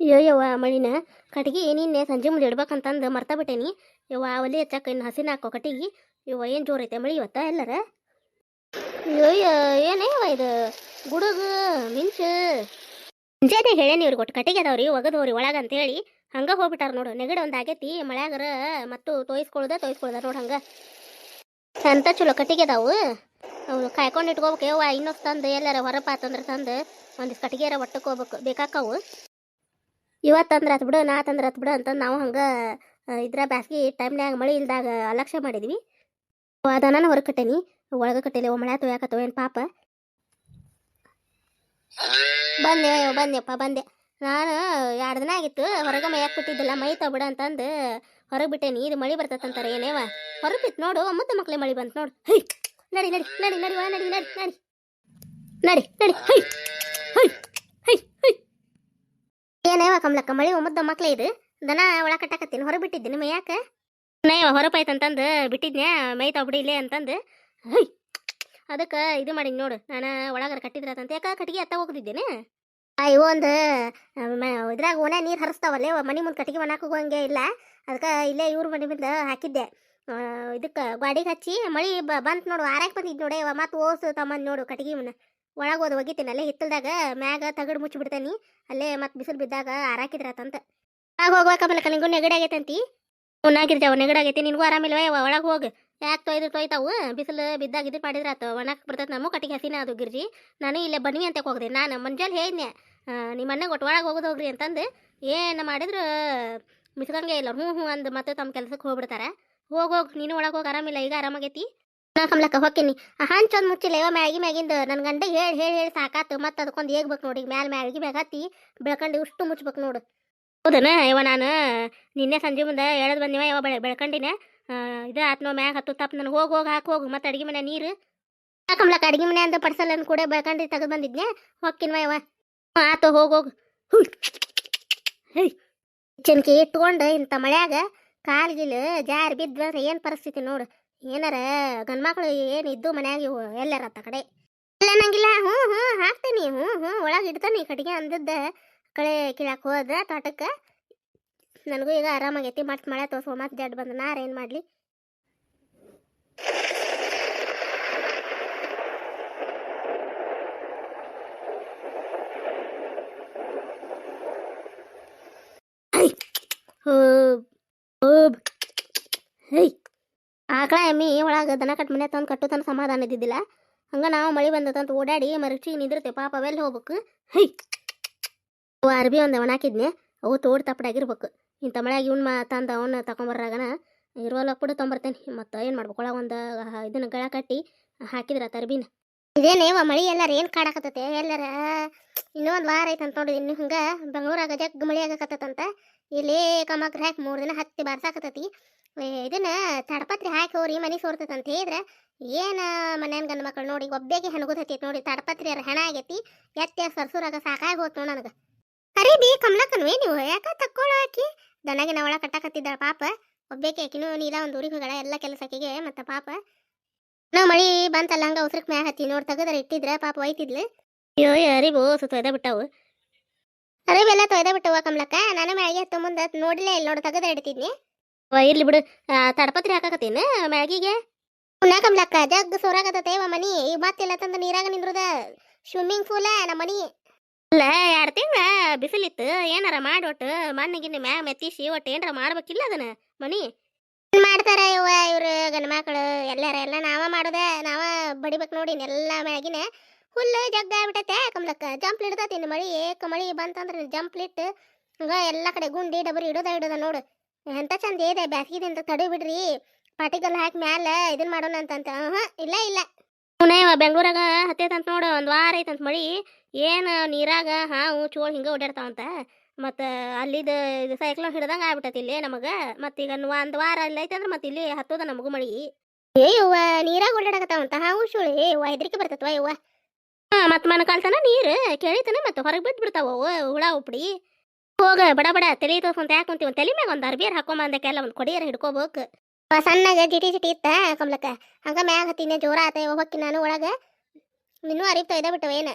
ಅಯ್ಯೋ, ಯವ್ವ ಮಳಿನ ಕಟ್ಗಿ ನಿನ್ನೆ ಸಂಜೆ ಮುಂದೆ ಇಡ್ಬೇಕಂತಂದು ಮರ್ತ ಬಿಟ್ಟೇನಿ ಯವ್ವ ಒಲೆ ಹಚ್ಚಕ್ಕೆ ಇನ್ನು ಹಸಿನ ಹಾಕೋ ಕಟ್ಟಿಗೆ. ಯವ್ವ, ಏನು ಜೋರ್ ಐತೆ ಮಳಿ ಇವತ್ತ ಎಲ್ಲರ? ಅಯ್ಯೋ ಏನೇ ಇದು? ಗುಡುಗ, ಮಿಂಚು. ಮುಂಜಾನೆ ಹೇಳೇನಿ ಇವ್ರಿಗೆ ಒಟ್ಟು ಕಟ್ಟಿಗೆ ಅದಾವ್ರಿ, ಒಗದವ್ರಿ ಒಳಗೆ ಅಂತೇಳಿ. ಹಂಗೆ ಹೋಗ್ಬಿಟ್ಟಾರ ನೋಡು, ನೆಗಡಿ ಒಂದು ಆಗೈತಿ, ಮಳ್ಯಾಗರ ಮತ್ತು ತೋಯಿಸ್ಕೊಳ್ದ ತೋಯಿಸ್ಕೊಳ್ದ ನೋಡು ಹಂಗೆ. ಅಂತ ಚಲೋ ಕಟ್ಟಿಗೆ ಅದಾವು? ಅವ್ರು ಕಾಯ್ಕೊಂಡು ಇಟ್ಕೋಬೇಕು, ಯವ್ವ ಇನ್ನೊಂದು ತಂದು ಎಲ್ಲಾರ ಹೊರಪಾತಂದ್ರೆ ತಂದು ಒಂದಿಷ್ಟು ಕಟ್ಟಿಗೆರ ಒಟ್ಟಕ್ಕೆ ಹೋಗ್ಬೇಕು ಬೇಕಾಕವು ಇವತ್ತು ಅಂದ್ರೆ ಆತ್ ಬಿಡು ನಾ ತಂದ್ರ ಆತ್ ಬಿಡು ಅಂತಂದು ನಾವು ಹಂಗೆ ಇದ್ರ ಬ್ಯಾಸ್ಗಿ ಟೈಮ್ನ್ಯಾಗ ಮಳೆ ಇಲ್ದಾಗ ಅಲಕ್ಷ್ಯ ಮಾಡಿದ್ವಿ ಅದನ್ನ ಹೊರಗೆ ಕಟ್ಟೇನಿ ಒಳಗೆ ಕಟ್ಟಿಲ್ಲ ಮಳೆ ತೊಯಾಕತ್ತವ ಏನು ಪಾಪ ಬಂದೆ ಬಂದೆಪ್ಪ ಬಂದೆ ನಾನು ಎರಡು ದಿನ ಆಗಿತ್ತು ಹೊರಗೆ ಮೈಯಾಕ್ ಬಿಟ್ಟಿದ್ದಿಲ್ಲ ಮೈ ತಬಿಡ ಅಂತಂದು ಹೊರಗೆ ಬಿಟ್ಟೇನಿ ಇದು ಮಳೆ ಬರ್ತದಂತಾರೆ ಏನೇವ ಹೊರಗೆ ಬಿತ್ತು ನೋಡು ಮತ್ತೆ ಮಕ್ಳೆ ಮಳೆ ಬಂತು ನೋಡು ಹೈ ನಡಿ ನಡಿ ನಡಿ ನಡಿ ನಡಿ ನಡಿ ನಡಿ ನಡಿ ನಡಿ ಹೈ ಹೈ ಏನೇವ ಕಮ್ಲಕ್ಕ, ಮಳಿ ಒಮ್ಮದ ಮಕ್ಳ ಇದು? ದನ ಒಳ ಕಟ್ಟಾಕತ್ತೀನಿ ಹೊರ ಬಿಟ್ಟಿದ್ದೀನಿ ಮೈಯಾಕ ನೇವ ಹೊರಪಾಯ್ತಂತಂದು ಬಿಟ್ಟಿದ್ನ್ಯಾ, ಮೈ ಬಿಡಿ ಇಲ್ಲೇ ಅಂತಂದು. ಹೈ! ಅದಕ್ಕೆ ಇದು ಮಾಡಿ ನೋಡು, ನಾನು ಒಳಗಾರ ಕಟ್ಟಿದ್ರಾತಂತ. ಯಾಕ ಕಟ್ಟಿಗೆ ಎತ್ತ ಹೋಗ್ತಿದ್ದೇನೆ ಅಯ್ಯೋ ಒಂದು ಇದ್ರಾಗ ಓನೇ ನೀರು ಹರಿಸ್ತಾವಲ್ಲೇ ಮನೆ ಮುಂದೆ ಕಟ್ಟಿಗೆ ಹೋಗಂಗೆ ಇಲ್ಲ. ಅದಕ್ಕೆ ಇಲ್ಲೇ ಇವ್ರ ಮನೆ ಮುಂದೆ ಹಾಕಿದ್ದೆ. ಇದಕ್ಕೆ ಗಾಡಿಗೆ ಹಚ್ಚಿ ಮಳಿ ಬಂತು ನೋಡು ಆರಾಕ್ ಬಂದಿದ್ದು ನೋಡಿ ಮತ್ತೆ ಓಸು ತಮ್ಮ ನೋಡು ಕಟ್ಟಿಗೆ ಒಳಗೆ ಹೋದ್ ಒಗಿತೀನಿ ಅಲ್ಲೇ ಹಿತ್ತಲ್ದಾಗ ಮ್ಯಾಗ ತಗಡು ಮುಚ್ಚಿ ಬಿಡ್ತೇನಿ ಅಲ್ಲೇ ಮತ್ತೆ ಬಿಸಿಲು ಬಿದ್ದಾಗ ಆರಾಕಿದ್ರಾತಂತ ಆಗ ಹೋಗ್ಬೇಕಮ್ಮಲ್ಲ ನಿಂಗೂ ನೆಗಡಿ ಆಗೈತಂತಿ. ಉಣ್ಣಾಗಿರ್ತಾವ ನೆಗಡಿ ಆಗೈತಿ, ನಿನಗೂ ಆರಾಮಿಲ್ವ ಒಳಗೆ ಹೋಗಿ. ಯಾಕೆ ತೊಯ್ದು ತೊಯ್ತಾವು? ಬಿಸಿಲು ಬಿದ್ದಾಗ ಇದು ಮಾಡಿದ್ರೆ ಆತು ಒಣಕ್ಕೆ ಬರ್ತೈತೆ ನಮ್ಮ ಕಟ್ಟಿಗೆ ಹಸಿನ ಅದು ಗಿರ್ಜಿ. ನಾನು ಇಲ್ಲೇ ಬನ್ನಿ ಅಂತ ಹೋಗ್ದೆ, ನಾನು ಮುಂಜಾನೆ ಹೇಳಿದ್ನೆ ನಿಮ್ಮ ಅಣ್ಣಗೆ ಒಟ್ಟು ಒಳಗೆ ಹೋಗೋದು ಹೋಗ್ರಿ ಅಂತಂದು. ಏನು ಮಾಡಿದ್ರು ಮಿಸ್ಕಂಗೆ ಇಲ್ಲ ಹ್ಞೂ ಹ್ಞೂ ಅಂದು ಮತ್ತೆ ತಮ್ಮ ಕೆಲ್ಸಕ್ಕೆ ಹೋಗ್ಬಿಡ್ತಾರೆ. ಹೋಗಿ ಹೋಗಿ, ನೀನು ಒಳಗೆ ಹೋಗಿ, ಆರಾಮಿಲ್ಲ, ಈಗ ಆರಾಮಾಗೈತಿ? ನಾ ಕಮ್ಲಕ್ಕ ಹೋಗ್ತೀನಿ ಹಂಚೊಂದು ಮುಚ್ಚಿಲ್ಲ ಇವ ಮ್ಯಾಗಿ ಮ್ಯಾಗಿಂದ. ನನ್ನ ಗಂಡ ಹೇಳಿ ಹೇಳಿ ಹೇಳಿ ಸಾಕಾತು. ಮತ್ತೆ ಅದಕ್ಕೊಂದು ಹೇಗ್ಬೇಕು ನೋಡಿ ಮ್ಯಾಲ ಮ್ಯಾಗಿ ಮ್ಯಾಗ ಹತ್ತಿ ಬೆಳ್ಕೊಂಡು ಇಷ್ಟು ಮುಚ್ಬೇಕು ನೋಡು. ಹೌದನ ಇವ ನಾನು? ನಿನ್ನೆ ಸಂಜೆ ಮುಂದೆ ಹೇಳದ್ ಬಂದಿವ ಇವ ಬೆಳೆ, ಬೆಳ್ಕೊಂಡಿನ. ಇದು ಆತ್ ಮ್ಯಾಗ ಹತ್ತು ತಪ್ಪು ನನಗೆ ಹೋಗಿ ಹೋಗಿ, ಹಾಕಿ, ಹೋಗು. ಮತ್ತೆ ಅಡಿಗೆ ಮನೆ ನೀರು. ಕಮ್ಲಕ್ಕ ಅಡಿಗೆ ಮನೆ ಅಂತ ಅನ್ ಕೂಡ ಬೆಳ್ಕೊಂಡು ತೆಗೆದು ಬಂದಿದ್ನೆ. ಹೊಕ್ಕಿನ್ವ ಇವ ಆತು, ಹೋಗಿ, ಹೋಗು. ಚನ್ಕಿ ಇಟ್ಕೊಂಡು ಇಂಥ ಮಳ್ಯಾಗ ಕಾಲ್ಗಿಲ್ ಜಾರಿ ಬಿದ್ವ ಏನು ಪರಿಸ್ಥಿತಿ ನೋಡು. ಏನಾರ ಗಂಡ್ಮಕ್ಳು ಏನು ಇದ್ದು ಮನ್ಯಾಗ ಎಲ್ಲಾರ ಎಲ್ಲಾರತ್ತ ಕಡೆ? ಇಲ್ಲ ನಂಗಿಲ್ಲ. ಹ್ಞೂ ಹ್ಞೂ, ಹಾಕ್ತೀನಿ. ಹ್ಞೂ ಹ್ಞೂ, ಒಳಗೆ ಇಡ್ತಾನೆ ಕಡೆಗೆ ಅಂದದ್ದ ಕಳೆ ಕೀಳಕ್ಕೆ ಹೋದ ತೋಟಕ್ಕೆ. ನನಗೂ ಈಗ ಆರಾಮಾಗೈತಿ. ಮತ್ತೆ ಮಳೆ ತೋರ್ಸ್ಕೊ, ಮತ್ತೆ ಜಡ್ ಬಂದ. ನಾರ ಏನು ಮಾಡಲಿ ಹೈ ಆಕಳ ಎಮ್ಮಿ ಒಳಗೆ ದನ ಕಟ್ ಮನೆ ತಂದು ಕಟ್ಟು ತಂದು ಸಮಾಧಾನ ಇದ್ದಿದ್ದಿಲ್ಲ. ಹಂಗ ನಾವು ಮಳೆ ಬಂದತಂತ ಓಡಾಡಿ ಮರಚಿ ನಿಂದಿರ್ತೇವೆ ಪಾಪ ಅವೆಲ್ಲಿ ಹೋಗ್ಬೇಕು. ಹೈ! ಅವು ಅರ್ಬಿ ಒಂದು ಒಣಾಕಿದ್ನೆ ಅವು ತೋಡ್ ತಪ್ಪಡಾಗಿರ್ಬೇಕು. ಇಂಥ ಮಳೆಯಾಗಿ ಇವ್ನ ಮಾ ತಂದು ಅವನ್ನ ತಗೊಂಬರ್ರಾಗನ ಇರೋಲ್ಲ ಕೂಡ ತೊಗೊಂಬರ್ತೇನೆ ಮತ್ತೆ ಏನು ಮಾಡ್ಬೇಕು? ಒಳಗೆ ಒಂದು ಇದನ್ನ ಗಳ ಕಟ್ಟಿ ಹಾಕಿದ್ರ ತರ್ಬಿನ ಇದೇನೇವ ಮಳಿ? ಎಲ್ಲಾರ ಏನು ಕಾಡಕತ್ತತೆ? ಎಲ್ಲಾರ ಇನ್ನೊಂದು ವಾರ ಐತಂತ ನೋಡಿ. ಇನ್ನು ಹಂಗೆ ಬೆಂಗಳೂರಾಗ ಜಗ್ ಮಳಿ ಆಗಕತ್ತಂತ ಇಲ್ಲಿ ಕಮಕ್ರ ಹಾಕಿ ಮೂರು ದಿನ ಹತ್ತಿ ಬಾರ್ಸಾಕತ್ತತಿ. ಇದನ್ನ ತಡಪತ್ರಿ ಹಾಕಿ ಹೋಗ್ರಿ ಮನೆ ಸೋರ್ತೈತೆ ಅಂತ ಹೇಳಿದ್ರೆ, ಏನು ಮನ್ಯಾನ ಗಂಡು ಮಕ್ಕಳು ನೋಡಿ ಒಬ್ಬೇಗೆ ಹೆಣಗುದೈತಿ ನೋಡಿ, ತಡಪತ್ರಿ ಅರ ಹೆಣ ಆಗೈತಿ, ಎತ್ತೆ ಸರ್ಸೂರಾಗ ಸಾಕಾಗಿ ಹೋತು ನನಗೆ. ಅರೆ ಬಿ ಕಮ್ಲಕ್ಕನ್ವೇ ನೀವು, ಯಾಕ ತಕ್ಕೊಳ್ಳಾಕಿ ದನಗಿನ ಒಳ ಕಟ್ಟಾಕತ್ತಿದ್ದಾಳ ಪಾಪ ಒಬ್ಬೇಕೆ ಆಕಿನೂ ನೀಲ ಒಂದು ಊರಿಗೆ ಹೋಗಳ, ಎಲ್ಲ ಕೆಲಸಕ್ಕಿಗೆ ಮತ್ತೆ ಪಾಪ ನಾವು ಮಳಿ ಬಂತಲ್ಲ, ಹಂಗ ಉಸ್ರಕ್ ಮ್ಯಾಗ ಹತ್ತಿ ನೋಡಿ, ತೆಗೆದ್ರೆ ಇಟ್ಟಿದ್ರೆ, ಪಾಪ ಒಯ್ತಿದ್ಲು. ಅಯ್ಯೋ ಅರಿಬು ತೊಯ್ದ ಬಿಟ್ಟವು. ಅರಿಬೆಲ್ಲ ತೊಯ್ದ ಬಿಟ್ಟವ ಕಮ್ಲಕ್ಕ, ನಾನು ಮ್ಯಾಗೆ ಹತ್ತು ಮುಂದೆ ನೋಡಿಲೇ ಇಲ್ಲಿ ನೋಡಿ, ತೆಗೆದ್ರೆ ಇಡ್ತಿದ್ನಿ. ಇರ್ಲಿ ಬಿಡು. ತಡಪತ್ರಿ ಹಾಕಾಕತ್ತೇನ ಮ್ಯಾಗಿಗೆ? ಪುಣ್ಯ ಕಮ್ಲಕ್ಕ ಜಗ್ ಇವ ಮನಿ. ಈಗ ಮತ್ತೆಲ್ಲ ತಂದ ನೀರಾಗ ನಿಂದ್ರದ? ಸ್ವಿಮ್ಮಿಂಗ್ ಪೂಲ ನಮ್ಮ ಮನಿ? ಅಲ್ಲ ಎರಡು ತಿಂಗಳ ಬಿಸಿಲಿತ್ತು ಏನಾರ ಮಾಡೋಟ್ಟು ಮಣ್ಣಿಗಿನ್ನ ಮ್ಯಾ ಮೆತ್ತಿಸಿ ಒಟ್ಟು ಏನಾರ ಮಾಡ್ಬೇಕಿಲ್ಲ ಅದನ್ನ ಮನಿ? ಮಾಡ್ತಾರ ಇವ ಇವ್ರು ಗಂಡ ಮಕ್ಕಳು ಎಲ್ಲಾರ ಎಲ್ಲ ನಾವ ಮಾಡೋದ? ನಾವ ಬಡಿಬೇಕು ನೋಡಿ ಎಲ್ಲ ಮ್ಯಾಗಿನ ಹುಲ್ಲು ಜಗ್ ಆಗ್ಬಿಟ್ಟೈತೆ ಕಮ್ಲಕ್ಕ. ಜಂಪ್ ಇಡ್ತತಿ ಮಳಿ. ಏಕ ಮಳಿ ಬಂತಂದ್ರೆ ಜಂಪ್ಲಿಟ್ಟು ಹಂಗ ಎಲ್ಲ ಕಡೆ ಗುಂಡಿ ಡಬರಿ ಇಡೋದ ಇಡೋದ ನೋಡು. ಎಂತ ಚಂದ ಇದೆ ಅಂತ ತಡಿ ಬಿಡ್ರಿ. ಪಾಟಿಗಲ್ ಹಾಕಿ ಮ್ಯಾಲ ಇದನ್ ಮಾಡೋಣ ಅಂತಂತ. ಇಲ್ಲ ಇಲ್ಲ. ಇಲ್ಲ ಪುನೇವ ಬೆಂಗಳೂರಾಗ ಹತ್ತೈತಂತ ನೋಡು, ಒಂದು ವಾರ ಐತಂತ ಮಳಿ. ಏನು ನೀರಾಗ ಹಾವು ಚೋಳು ಹಿಂಗೆ ಓಡಾಡ್ತಾವಂತ ಮತ್ತು ಅಲ್ಲಿದು ಸೈಕ್ಲೋನ್ ಹಿಡ್ದಂಗೆ ಆಗ್ಬಿಟ್ಟೈತಿ ಇಲ್ಲಿ ನಮಗೆ. ಮತ್ತು ಈಗ ಒಂದು ವಾರ ಅಲ್ಲಿ ಐತಂದ್ರೆ ಮತ್ತೆ ಇಲ್ಲಿ ಹತ್ತೋದ ನಮಗೂ ಮಳಿ. ಏ ಯವ್ವ, ನೀರಾಗ ಓಡಾಡಕತ್ತಾವಂತ ಹಾವು ಚೋಳಿ. ಹೆದರಿಕೆ ಬರ್ತತ್ವ ಯವ್ವ. ಹಾಂ ಮತ್ತು ಮನಕಾಲ್ತನ ನೀರು, ಕೇಳಿತನ ಮತ್ತು ಹೊರಗೆ ಬಿಟ್ಟು ಬಿಡ್ತಾವ ಹುಳ, ಉಪ್ಡಿ. ಹೋಗ ಬಡ ಬಡ ತಲೆ ತೋರ್ಸ್ಕೊಂತ ಯಾಕೆ ತಲೆ ಮ್ಯಾಗ ಒಂದು ಅರ್ಬಿಯರ್ ಹಾಕೊಂಬಂದಕ್ಕೆಲ್ಲ ಒಂದು ಕೊಡಿಯರ್ ಹಿಡ್ಕೋಬೇಕು. ಸಣ್ಣಗೆ ಜಿಟಿ ಜಿಟಿ ಇತ್ತ ಕಮ್ಲಕ್ಕ ಹಂಗ ಮ್ಯಾಗ ಹತ್ತಿನ ಜೋರ ಆತ ಹೋಗಿ ನಾನು ಒಳಗ. ಇನ್ನೂ ಅರಿವ್ ತೊಯ್ದ ಬಿಟ್ಟವ ಏನ.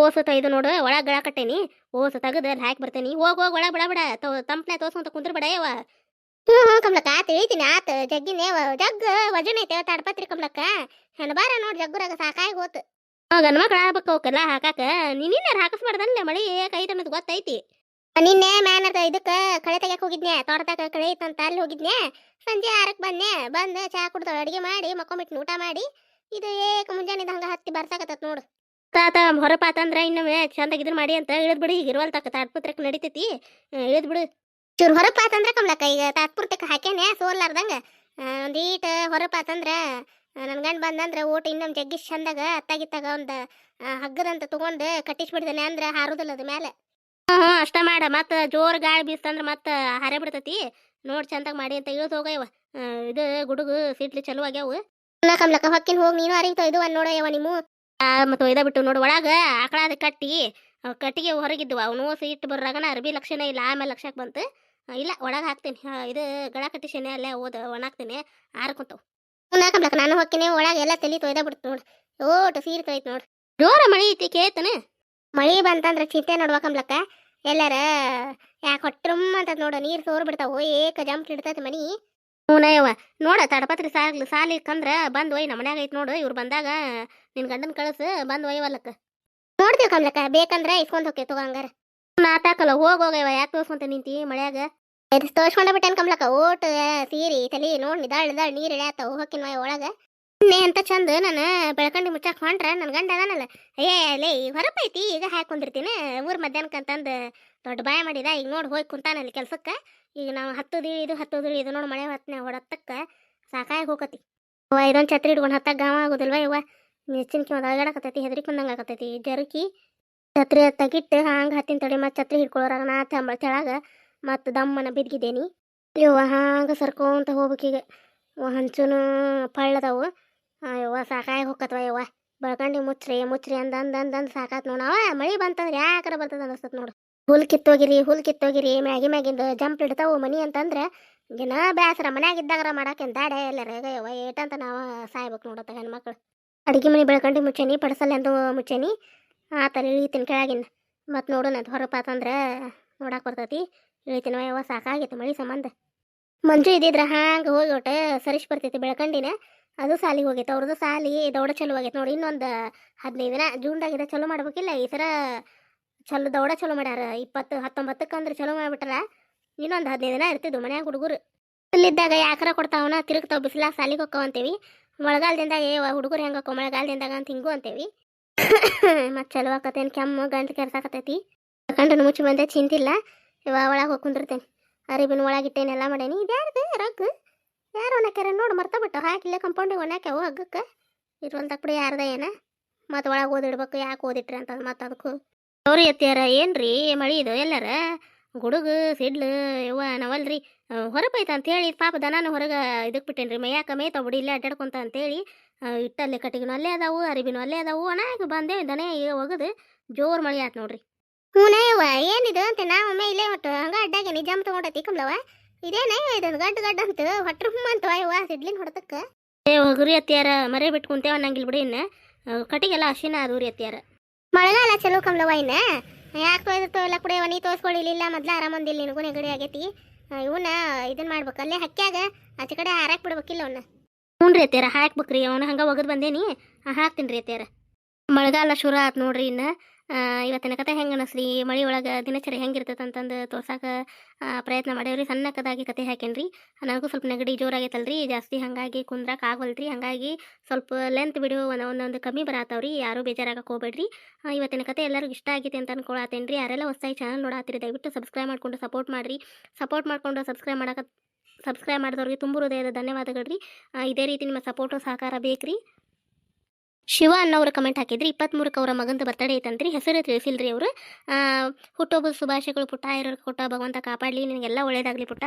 ಓಸು ತೊಯ್ದು ನೋಡು ಒಳಗೆ ಗಳ ಕಟ್ಟೇನಿ. ಓಸ ತೆಗೆದು ಅಲ್ಲಿ ಹಾಕಿ ಬರ್ತೇನಿ. ಹೋಗ್ ಹೋಗ್ ಒಳಗೆ ಬಿಡ ಬಿಡ ತಂಪನೆ ತೋರ್ಸ್ಕೊಂತ ಕುಂದ್ರ ಬಿಡ ಯವ ಹ್ಞೂ ಹ್ಞೂ ಕಮ್ಲಕ್ಕ ಆತ ಇಳಿತೀನಿ ಆತ ಜಗ್ಗಿನ ಜಗ್ ವಜನ ಐತೆ ತಾಡ್ಪತ್ರಿ ಕಮ್ಲಕ್ಕ ಹೆಣ್ಬಾರ ನೋಡಿ ಜಗ್ಗುರಾಗ ಸಾಕಾಗಿ ಹೋತು. ಗಂಡ ಮಕ್ಳು ಆಗ್ಬೇಕು ಅವಕ್ಕೆಲ್ಲ ಹಾಕಾಕ. ನೀನಿನ್ನಾರ ಹಾಕಿಸ್ಬಾರ್ದಲ್ಲ ಮಳಿ ಕೈದ ಅನ್ನೋದು ಗೊತ್ತೈತಿ. ನಿನ್ನೆ ಮ್ಯಾನದ ಇದಕ್ಕೆ ಕಳೆ ತೆಗಿಯಕ್ಕೆ ಹೋಗಿದ್ನೆ ತೋಟದಾಗ ಕಳೆ ಇತ್ತಂತ ಅಲ್ಲಿ ಹೋಗಿದ್ನೆ ಸಂಜೆ ಆರಕ್ಕೆ ಬಂದೆ, ಬಂದು ಚಹಾ ಕುಡ್ದು ಅಡಿಗೆ ಮಾಡಿ ಮಕ್ಕೊಂಬಿಟ್ಟು ಊಟ ಮಾಡಿ. ಇದು ಏಕ ಮುಂಜಾನೆ ಹಂಗೆ ಹತ್ತಿ ಬರ್ಸಾಕತ್ತ ನೋಡು. ತಾತ ಹೊರಪಾತಂದ್ರ ಇನ್ನೊಮ್ಮೆ ಚಂದಾಗಿ ಇದ್ರ ಮಾಡಿ ಅಂತ ಇಳಿದ್ ಬಿಡು, ಈಗ ಇರುವಲ್ ತಕ್ಕ ನಡೀತೈತಿ. ನಡಿತೈತಿ ಇಳಿದ್ ಬಿಡು. ಚೂರು ಹೊರಪಾತಂದ್ರ ಕಮ್ಲಕ್ಕ, ಈಗ ತಾತ್ಪುರ್ತಕ್ಕೆ ಹಾಕ್ಯಾನೆ ಈಟ ಒಂದೀಟ ಹೊರಪಾತಂದ್ರ ನನ್ನ ಗಂಡ ಬಂದಂದ್ರೆ ಊಟ ಇನ್ನೊಂದು ಜಗ್ಗಿ ಚಂದಾಗ ಅತ್ತಾಗಿತ್ತಾಗ ಒಂದು ಹಗ್ಗದಂತ ತಗೊಂಡು ಕಟ್ಟಿಸ್ಬಿಡ್ತಾನೆ ಅಂದ್ರೆ ಹಾರುದಿಲ್ಲ ಅದು ಮೇಲೆ ಹ್ಞೂ ಹ್ಞೂ ಅಷ್ಟ ಮಾಡ. ಮತ್ತೆ ಜೋರ್ ಗಾಳಿ ಬೀಸ್ತಂದ್ರ ಮತ್ತೆ ಹರೆ ಬಿಡ್ತತಿ. ನೋಡಿ ಚಂದಾಗ ಮಾಡಿ ಅಂತ ಇಳಿದು ಹೋಗಯ್ಯವ ಇದು ಗುಡುಗು ಸಿಡ್ಲಿ ಚಲೋ ಆಗ್ಯಾವು. ಕಮ್ಲಕ ಹೊಕ್ಕಿನ ಹೋಗಿ ನೀನು ಅರಿ ತೊಯ್ದು ಒಂದು ನೋಡಯ್ಯವ ನಿಮ್ಮ. ಮತ್ತು ಒಯ್ದ ಬಿಟ್ಟು ನೋಡು ಒಳಗ ಆಕಳಾದ ಕಟ್ಟಿ. ಅವ್ ಕಟ್ಟಿಗೆ ಹೊರಗಿದ್ವು. ಅವನು ಸೀಟ್ ಬರ್ರಾಗನ ಅರ್ಬಿ ಲಕ್ಷಣ ಇಲ್ಲ. ಆಮೇಲೆ ಲಕ್ಷಕ್ಕೆ ಬಂತು. ಇಲ್ಲ ಒಳಗೆ ಹಾಕ್ತೀನಿ. ಇದು ಗಡ ಕಟ್ಟಿ ಶನಿ ಅಲ್ಲೇ ಓದ ಒಣಾಕ್ತೀನಿ ಆರ್ಕೊಂತಾವ್ ಕಮ್ಲಕ ನಾನು ಹೊಕ್ಕಿನಿ ಒಳಗೆ ಎಲ್ಲ ತಲಿ ತೊಯ್ದ ಬಿಡ್ತು ನೋಡಿ. ಓಟು ಸೀರೆ ತೊಯ್ತು ನೋಡಿ. ಜೋರ ಮಳಿ ಐತಿ ಕೇತನ ಮಳಿ ಬಂತಂದ್ರೆ ಚಿಂತೆ ನೋಡ್ಬೇಕಂಬ್ಲಕ್ಕ ಎಲ್ಲಾರ ಯಾಕೆ ಹೊಟ್ಟರುಮ್ ಅಂತ ನೋಡು, ನೀರು ಸೋರ್ ಬಿಡ್ತಾವ. ಏಕ ಜಂಪ್ ಹಿಡ್ತೈತಿ ಮನಿ. ಅವ ನೋಡ, ತಡಪತ್ರಿ ಸಾಲ್ ಸಾಲಿಕ್ಕಂದ್ರ ಬಂದ್ ಒಯ್ ನಮ್ಮ ಮನ್ಯಾಗ ಐತಿ ನೋಡು. ಇವ್ರು ಬಂದಾಗ ನಿನ್ ಗಂಡನ ಕಳಿಸ್, ಬಂದ್ ಒಯ್ಯವಲ್ಲಕ್ಕ ನೋಡ್ತೀವಿ ಕಮ್ಲಕ್ಕ ಬೇಕಂದ್ರ ಇಸ್ಕೊಂಡ್ ಹೋಕೆ ತಗೋ ಮಾತಾಕಲ್ಲ, ಹೋಗ ಹೋಗಯ್ಯವ ಯಾಕೆ ತೋರ್ಸ್ಕೊಂತ ನಿಂತಿ ಮಳ್ಯಾಗ? ತೋರ್ಸ್ಕೊಂಡ ಬಿಟ್ಟೇನ್ ಕಮ್ಲಕ್ಕ ಓಟ್, ಸೀರಿ, ತಲಿ ನೋಡ್ ನಿದಾಳ್ ನಿದಾಳ್ ನೀರ್ ಇಳ್ಯಾತಾವ. ಹೋಗಿನ ಒಳಗ. ಇನ್ನೇ ಅಂತ ಚಂದ ನಾನು ಬೆಳ್ಕಂಡಿ ಮುಚ್ಚಾಕ್ ಹೊಂಟ್ರ? ನನ್ ಗಂಡ ಅದಾನಲ್ಲ. ಏ, ಲೇ ಹೊರಪೈತಿ, ಈಗ ಹಾಕೊಂಡಿರ್ತೀನಿ ಊರ್ ಮಧ್ಯಾಹ್ನಕ್ಕಂತಂದು ದೊಡ್ಡ ಬಾಯ ಮಾಡಿದ. ಈಗ ನೋಡಿ ಹೋಗಿ ಕುಂತಾನಲ್ಲಿ ಕೆಲ್ಸಕ್ಕೆ. ಈಗ ನಾವು ಹತ್ತದು ಇದು ಹತ್ತದು ಇದು ನೋಡಿ ಮಳೆ ಹೊತ್ತನೆ ಹೊಡತ್ತಕ್ಕ ಸಾಕಾಗಿ ಹೋಗತಿ ಅವ್ವ, ಇದೊಂದು ಛತ್ರಿ ಹಿಡ್ಕೊಂಡು ಹತ್ತಾಗ ಗಾವ ಆಗೋದಿಲ್ವ ಇವ ಮೆಚ್ಚಿನ್ಕಿ ಒಂದು ಹೆದರಿ ಕುಂದಂಗೆ ಆಗತೈತಿ ಜರುಕಿ ಛತ್ರಿ ತೆಗಿಟ್ಟು ಹಂಗೆ ಹತ್ತಿನ ತಡಿ ಮತ್ತೆ ಛತ್ರಿ ಹಿಡ್ಕೊಳ್ಳೋರಾಗ ನಾ ತಂಬ ತೆಳಗ ಮತ್ತು ದಮ್ಮನ ಬಿದ್ದಿದ್ದೇನಿ. ಇವ ಹಂಗೆ ಸರ್ಕೊಂತ ಹೋಗ್ಬೇಕೀಗ ಹಂಚುನು ಪಳ್ಳದವು ಯವ್ವ ಸಾಕಾಗಿ ಹೋಗತ್ವ ಯವ್ವ ಬೆಳ್ಕಂಡಿ ಮುಚ್ಚ್ರಿ ಮುಚ್ಚ್ರಿ ಅಂದ ಅಂದ ಅಂದ ಅಂದ್ ಸಾಕಾತ್ ನೋಡ ಮಳಿ ಬಂತಂದ್ರೆ ಯಾಕರ ಬರ್ತದ ಅನಸ್ತತ್ ನೋಡು. ಹುಲ್ ಕಿತ್ತೋಗಿರಿ ಹುಲ್ ಕಿತ್ತೋಗಿರಿ, ಮ್ಯಾಗಿ ಮ್ಯಾಗಿಂದ ಜಂಪ್ ಇಡ್ತಾವು ಮನಿ ಅಂತಂದ್ರೆ ದಿನ ಬೇಸರ ಮನ್ಯಾಗ ಇದ್ದಾಗರ ಮಾಡಾಕೇನ್ ದಾಡೆ ಎಲ್ಲರ ಯವ್ವ ಏಟಂತ ನಾವು ಸಾಯ್ಬೇಕು ನೋಡತ್ತ ಹೆಣ್ಮಕ್ಳು. ಅಡಿಗೆ ಮನೆ ಬೆಳ್ಕಂಡಿ ಮುಚ್ಚೇನಿ ಪಡಸಲ್ಲ ಅಂತ ಮುಚ್ಚೇನಿ. ತಲೆ ಇಳಿತೀನಿ ಕೆಳಗಿನ ಮತ್ತು ನೋಡೋಣ ಅದು ಹೊರಪಾತಂದ್ರೆ ನೋಡಕ್ಕೆ ಬರ್ತೈತಿ. ಇಳಿತೀನವ ಯವ್ವ ಸಾಕಾಗಿತ್ತು ಮಳಿ ಸಂಬಂಧ. ಮಂಜು ಇದ್ದಿದ್ರೆ ಹಾಂಗೆ ಹೋಗಿ ಒಟ್ಟು ಸರಿಸಿ ಬರ್ತೈತಿ ಬೆಳ್ಕಂಡಿನ. ಅದು ಸಾಲಿಗೆ ಹೋಗೈತೆ, ಅವ್ರದ್ದು ಸಾಲಿ ದೌಡ ಚಲೋ ಆಗೈತೆ ನೋಡಿ, ಇನ್ನೊಂದು ಹದಿನೈದು ದಿನ ಜೂನ್ದಾಗಿದೆ ಚಲೋ ಮಾಡ್ಬೇಕಿಲ್ಲ, ಈ ಸರ ಚಲೋ ದೌಡ ಚಲೋ ಮಾಡ್ಯಾರ, ಇಪ್ಪತ್ತು ಹತ್ತೊಂಬತ್ತಕ್ಕೆ ಅಂದ್ರೆ ಚಲೋ ಮಾಡಿಬಿಟ್ರೆ ಇನ್ನೊಂದು ಹದಿನೈದು ದಿನ ಇರ್ತಿದ್ವು ಮನ್ಯಾಗ ಹುಡುಗರು. ಇಲ್ಲಿದ್ದಾಗ ಯಾಕರ ಕೊಡ್ತಾವನ ತಿರುಗ್ತಾವ ಬಿಸಿಲಾಗ ಸಾಲಿಗೆ ಅಂತೀವಿ. ಮಳೆಗಾಲದಿಂದಾಗ ಏ ಹುಡುಗರು ಹೆಂಗೆ ಹೋಕ್ಕೋ ಮಳೆಗಾಲದಿಂದಾಗ ಅಂತ ಹಿಂಗೂ ಅಂತೀವಿ. ಮತ್ತು ಚಲೋ ಆಕತೇನು, ಕೆಮ್ಮು, ಗಂಟು ಕೆರ್ಸಾಕತೈತಿ. ಕಂಡು ಮುಚ್ಚಿ ಬಂದೆ, ಚಿಂತಿಲ್ಲ ಇವಾಗ ಒಳಗೆ ಹೋಗಿ ಕುಂದಿರ್ತೇನೆ. ಅರಿಬಿನ ಒಳಗಿಟ್ಟೇನೆ ಎಲ್ಲ ಮಾಡೇನಿ. ಇದ್ಯಾರ್ದು ರಗ್ ಯಾರು ಒಣಕ್ಯಾರ ನೋಡಿ, ಮರ್ತ ಬಿಟ್ಟು ಹಾಕಿಲ್ಲ ಕಂಪೌಂಡಿಗೆ ಒಣಕ್ಯಾವು ಹಗ್ಗಕ್ಕೆ. ಇರುವಂತ ಬಿಡಿ, ಯಾರ್ದ ಏನ. ಮತ್ತು ಒಳಗೆ ಓದಿಡ್ಬೇಕು ಯಾಕೆ ಓದಿಟ್ರಿ ಅಂತ ಮತ್ತು ಅದಕ್ಕೂ ಅವ್ರಿ ಎತ್ತಿಯಾರ, ಏನ್ರಿ ಮಳಿ ಇದು ಎಲ್ಲಾರ? ಗುಡುಗು, ಸಿಡ್ಲು, ಯವ್ವ, ನಾವಲ್ರಿ. ಹೊರಪೈತ ಅಂತೇಳಿ, ಪಾಪ ದನಾನು ಹೊರಗೆ ಇದಕ್ಕೆ ಬಿಟ್ಟೇನ್ರಿ. ಮೈಯಾಕ ಮೇ ಬಿಡಿ, ಇಲ್ಲೇ ಅಡ್ಡಾಡ್ಕೊಂತ ಅಂತೇಳಿ ಇಟ್ಟಲ್ಲಿ ಕಟ್ಟಿಗೆನೂ ಅಲ್ಲೇ ಅದಾವು, ಅರಿಬಿನೂ ಅಲ್ಲೇ ಅದಾವು. ಒಣಾಗ ಬಂದೇವಿ ದನೇ ಒಗದು ಜೋರು ಮಳಿ ಆತ್ ನೋಡ್ರಿ. ಹ್ಞೂನಯ್ಯವ್ವ ಏನಿದು ಅಂತ ನಾ ಒಮ್ಮೆ ಇಲ್ಲೇ ಹೊಟ್ಟು ಹಂಗೆ ಅಡ್ಡಾಗೆ ನಿಜಾಮ್ ತಗೊಂಡೈತಿ ಕಮ್ಲವ ಇದೇನ ಇದನ್ ಗಡ್ಡ ಗಡ್ಡ ಅಂತ ಹೊಟ್ರು ಹುಮ್ಮ ಅಂತ ಯವ್ವ ಸಿಡ್ಲಿನ ಹೊಡ್ತಕ್ಕ. ಏ ಹೋಗ್ರಿ ಅತ್ಯಾರ ಮರೆ ಬಿಟ್ಟು ಕುಂತೇವ ಅನ್ನಂಗಿಲ್ಲ ಬಿಡಿ ಇನ್ನ. ಕಟಿಗೆಲ್ಲ ಹಸಿನ ಅದು ರೀ ಅತ್ತಿಯಾರ. ಮಳೆಗಾಲ ಚಲೋ ಕಮ್ಲವ ಇನ್ನ. ಯಾಕೆ ತೊಯ್ದಿರ್ತೋ ಎಲ್ಲ ಕುಡಿಯವ ನೀ ತೋರಿಸ್ಕೊಳ್ಳಿಲ್ಲ ಮೊದ್ಲು ಆರಾಮಂದಿಲ್ಲ ನಿನಗೂ ನೆಗಡಿ ಆಗೈತಿ. ಇವನ್ನ ಇದನ್ನ ಮಾಡ್ಬೇಕು. ಅಲ್ಲೇ ಹಕ್ಕ್ಯಾಗ ಆಚೆ ಕಡೆ ಹಾರಾಕ್ ಬಿಡ್ಬೇಕಿಲ್ಲ ಅವನ್ನ ಹ್ಞೂ ರೀ ಅತ್ಯಾರ ಹಾಕ್ಬೇಕ್ರಿ ಅವನು ಹಂಗೆ ಒಗದ್ ಬಂದೇನಿ ಹಾಕ್ತೀನಿ ರೀ ಅತ್ತಿಯಾರ. ಮಳೆಗಾಲ ಶುರು ಆತ್ ನೋಡ್ರಿ ಇನ್ನ. ಇವತ್ತಿನ ಕತೆ ಹೆಂಗೆ ಅನಿಸ್ರಿ ಮಳೆ ಒಳಗೆ ದಿನಚರಿ ಹೆಂಗಿರ್ತೈತೆ ಅಂತಂದು ತೋರ್ಸಾಕ ಆ, ಪ್ರಯತ್ನ ಮಾಡೇವ್ರಿ ಸಣ್ಣಕದಾಗಿ ಕತೆ ಹಾಕೇನ್ರಿ ನನಗೂ ಸ್ವಲ್ಪ ನೆಗಡಿ ಜೋರಾಗೈತಲ್ರಿ. ಜಾಸ್ತಿ ಹಾಗಾಗಿ ಕುಂದ್ರಕ್ಕೆ ಆಗವಲ್ರಿ ಹಾಗಾಗಿ ಸ್ವಲ್ಪ ಲೆಂತ್ ವಿಡಿಯೋ ಒಂದ್ ಒಂದೊಂದು ಕಮ್ಮಿ ಬರತ್ತಾವ್ರಿ ಯಾರೂ ಬೇಜಾರಾಗಕ್ಕೆ ಹೋಗ್ಬೇಡ್ರಿ. ಇವತ್ತಿನ ಕತೆ ಎಲ್ಲರಿಗೂ ಇಷ್ಟ ಆಗಿದೆ ಅಂತ ಅನ್ಕೊಳತ್ತೇನ್ರಿ ಯಾರೆಲ್ಲ ಹೊಸದಾಗಿ ಚಾನಲ್ ನೋಡಾತಿರಿ ದಯವಿಟ್ಟು ಸಬ್ಸ್ಕ್ರೈಬ್ ಮಾಡ್ಕೊಂಡು ಸಪೋರ್ಟ್ ಮಾಡಿರಿ. ಸಪೋರ್ಟ್ ಮಾಡ್ಕೊಂಡು ಸಬ್ಸ್ಕ್ರೈಬ್ ಮಾಡಕ್ಕೆ ಸಬ್ಸ್ಕ್ರೈಬ್ ಮಾಡಿದವ್ರಿಗೆ ತುಂಬ ಹೃದಯದ ಧನ್ಯವಾದಗಳು ರೀ ಇದೇ ರೀತಿ ನಿಮ್ಮ ಸಪೋರ್ಟು ಸಹಕಾರ ಬೇಕ್ರಿ. ಶಿವ ಅನ್ನೋರು ಕಮೆಂಟ್ ಹಾಕಿದ್ರಿ ಇಪ್ಪತ್ತ್ಮೂರಕ್ಕೆ ಅವರ ಮಗಂದು ಬರ್ತಡೇ ಐತಂತ್ರಿ. ಹೆಸರು ತಿಳಿಸಿಲ್ರಿ ಅವರು. ಹುಟ್ಟೋಬ್ಬ ಶುಭಾಶಯಗಳು ಪುಟ್ಟ ಇರೋರು ಕೊಟ್ಟ ಭಗವಂತ ಕಾಪಾಡಲಿ. ನಿನಗೆಲ್ಲ ಒಳ್ಳೇದಾಗಲಿ ಪುಟ್ಟ.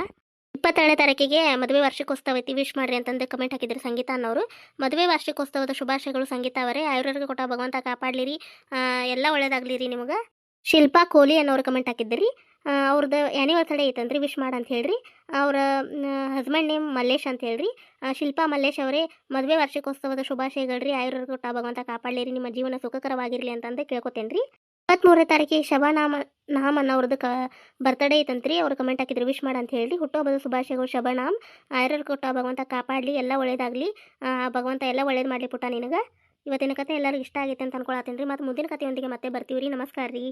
ಇಪ್ಪತ್ತೆರಡನೇ ತಾರೀಕಿಗೆ ಮದುವೆ ವಾರ್ಷಿಕೋತ್ಸವ ಐತಿ. ವಿಶ್ ಮಾಡ್ರಿ ಅಂತಂದು ಕಮೆಂಟ್ ಹಾಕಿದ್ರಿ ಸಂಗೀತ ಅನ್ನೋರು. ಮದುವೆ ವಾರ್ಷಿಕೋತ್ಸವದ ಶುಭಾಶಯಗಳು ಸಂಗೀತ ಅವರೇ. ಆಯುರ್ವರ್ಗ ಕೊಟ್ಟ ಭಗವಂತ ಕಾಪಾಡಲಿ ರೀ ಎಲ್ಲ ಒಳ್ಳೇದಾಗಲಿ ರೀ ನಿಮಗೆ. ಶಿಲ್ಪಾ ಕೋಹ್ಲಿ ಅನ್ನೋರು ಕಮೆಂಟ್ ಹಾಕಿದ್ರಿ. ಅವ್ರದ್ದು ಆ್ಯನಿವರ್ಸರಿ ಐತಂದ್ರಿ ವಿಶ್ ಮಾಡ ಅಂತ ಹೇಳ್ರಿ ಅವ್ರ ಹಸ್ಬೆಂಡ್ ನೇಮ್ ಮಲ್ಲೇಶ್ ಅಂತ ಹೇಳ್ರಿ ಶಿಲ್ಪಾ ಮಲ್ಲೇಶ್ ಅವರೇ, ಮದುವೆ ವಾರ್ಷಿಕೋತ್ಸವದ ಶುಭಾಶಯಗಳು ರೀ ಆಯುರ್ವೇದ ಭಗವಂತ ಕಾಪಾಡಲಿ ರೀ ನಿಮ್ಮ ಜೀವನ ಸುಖಕರವಾಗಿರಲಿ ಅಂತಂದು ಕೇಳ್ಕೊತೇನೆ ರೀ ಇಪ್ಪತ್ತ್ಮೂರನೇ ತಾರೀಕಿಗೆ ಶಬಾನಾಮ ನಾಮ್ ಅವ್ರದ್ದು ಕ ಬರ್ತಡೇ ಐತಂತ್ರಿ ಅವ್ರು ಕಮೆಂಟ್ ಹಾಕಿದ್ರು ವಿಶ್ ಮಾಡಂತ ಹೇಳಿ ಹುಟ್ಟುಹಬ್ಬದ ಶುಭಾಶಯಗಳು ಶಬನಾಮ್ ಆಯುರ್ವೇದ ಕೊಟ್ಟ ಭಗವಂತ ಕಾಪಾಡಲಿ, ಎಲ್ಲ ಒಳ್ಳೇದಾಗಲಿ. ಭಗವಂತ ಎಲ್ಲ ಒಳ್ಳೇದು ಮಾಡಲಿ ಪುಟ್ಟ ನಿನಗೆ. ಇವತ್ತಿನ ಕತೆ ಎಲ್ಲರಿಗೂ ಇಷ್ಟ ಆಗೈತೆ ಅಂತ ಅನ್ಕೊಳತ್ತೀನಿ ರೀ. ಮತ್ತು ಮುಂದಿನ ಕಥೆಯೊಂದಿಗೆ ಮತ್ತೆ ಬರ್ತೀವಿ ರೀ ನಮಸ್ಕಾರ ರೀ